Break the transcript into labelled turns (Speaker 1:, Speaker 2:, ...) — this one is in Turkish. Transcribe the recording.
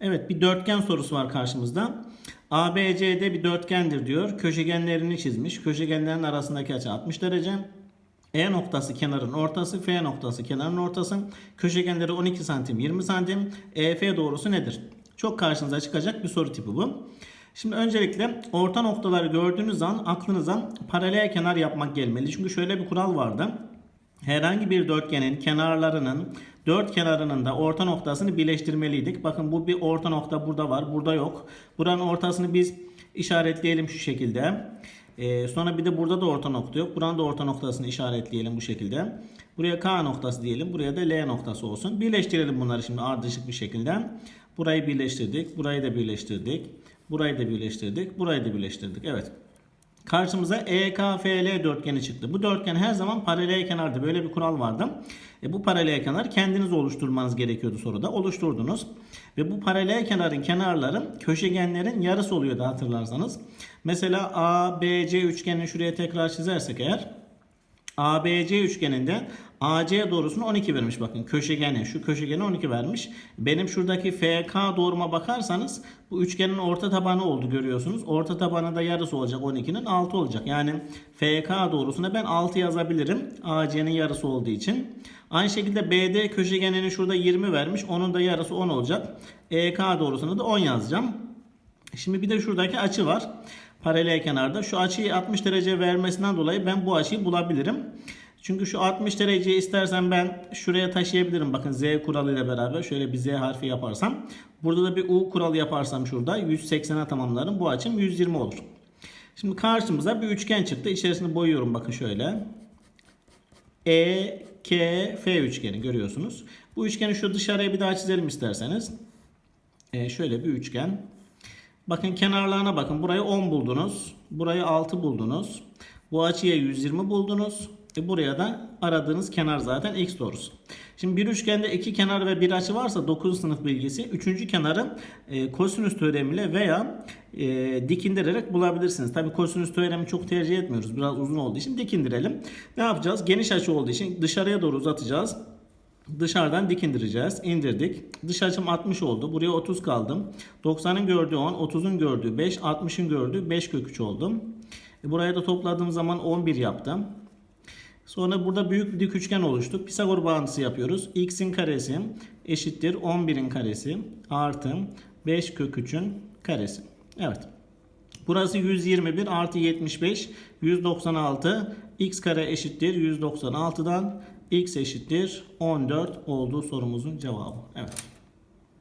Speaker 1: Evet bir dörtgen sorusu var karşımızda. ABCD bir dörtgendir diyor. Köşegenlerini çizmiş. Köşegenlerin arasındaki açı 60 derece. E noktası kenarın ortası, F noktası kenarın ortası. Köşegenleri 12 santim, 20 santim. EF doğrusu nedir? Çok karşınıza çıkacak bir soru tipi bu. Şimdi öncelikle orta noktaları gördüğünüz zaman aklınıza paralel kenar yapmak gelmeli. Çünkü şöyle bir kural vardı. Herhangi bir dörtgenin kenarlarının dört kenarının da orta noktasını birleştirmeliydik. Bakın bu bir orta nokta burada var, burada yok. Buranın ortasını biz işaretleyelim şu şekilde. Ee, sonra bir de burada da orta nokta yok. Buranın da orta noktasını işaretleyelim bu şekilde. Buraya K noktası diyelim. Buraya da L noktası olsun. Birleştirelim bunları şimdi ardışık bir şekilde. Burayı birleştirdik. Burayı da birleştirdik. Burayı da birleştirdik. Burayı da birleştirdik. Evet. Karşımıza EKFL dörtgeni çıktı. Bu dörtgen her zaman paralel kenardı. Böyle bir kural vardı. E bu paralel kenar kendiniz oluşturmanız gerekiyordu soruda. Oluşturdunuz. Ve bu paralel kenarın kenarları köşegenlerin yarısı oluyordu hatırlarsanız. Mesela ABC üçgenini şuraya tekrar çizersek eğer ABC üçgeninde AC doğrusunu 12 vermiş bakın köşegeni şu köşegeni 12 vermiş. Benim şuradaki FK doğruma bakarsanız bu üçgenin orta tabanı oldu görüyorsunuz. Orta tabanı da yarısı olacak 12'nin 6 olacak. Yani FK doğrusuna ben 6 yazabilirim AC'nin yarısı olduğu için. Aynı şekilde BD köşegenini şurada 20 vermiş. Onun da yarısı 10 olacak. EK doğrusuna da 10 yazacağım. Şimdi bir de şuradaki açı var. Paralel kenarda. Şu açıyı 60 derece vermesinden dolayı ben bu açıyı bulabilirim. Çünkü şu 60 dereceyi istersen ben şuraya taşıyabilirim. Bakın Z kuralıyla beraber şöyle bir Z harfi yaparsam. Burada da bir U kuralı yaparsam şurada 180'e tamamlarım. Bu açım 120 olur. Şimdi karşımıza bir üçgen çıktı. İçerisini boyuyorum bakın şöyle. E, K, F üçgeni görüyorsunuz. Bu üçgeni şu dışarıya bir daha çizelim isterseniz. E, şöyle bir üçgen. Bakın kenarlarına bakın. Burayı 10 buldunuz. Burayı 6 buldunuz. Bu açıya 120 buldunuz. E buraya da aradığınız kenar zaten x doğrusu. Şimdi bir üçgende iki kenar ve bir açı varsa 9. sınıf bilgisi. Üçüncü kenarı e, kosinüs teoremiyle veya e, dikindirerek bulabilirsiniz. Tabi kosinüs teoremi çok tercih etmiyoruz. Biraz uzun olduğu için dikindirelim. Ne yapacağız? Geniş açı olduğu için dışarıya doğru uzatacağız. Dışarıdan dikindireceğiz. İndirdik. Dış açım 60 oldu. Buraya 30 kaldım. 90'ın gördüğü 10, 30'un gördüğü 5, 60'ın gördüğü 5 kök 3 oldum. E buraya da topladığım zaman 11 yaptım. Sonra burada büyük bir dik üçgen oluştu. Pisagor bağıntısı yapıyoruz. x'in karesi eşittir 11'in karesi artı 5 kök 3'ün karesi. Evet. Burası 121 artı 75 196 x kare eşittir 196'dan x eşittir 14 olduğu sorumuzun cevabı. Evet.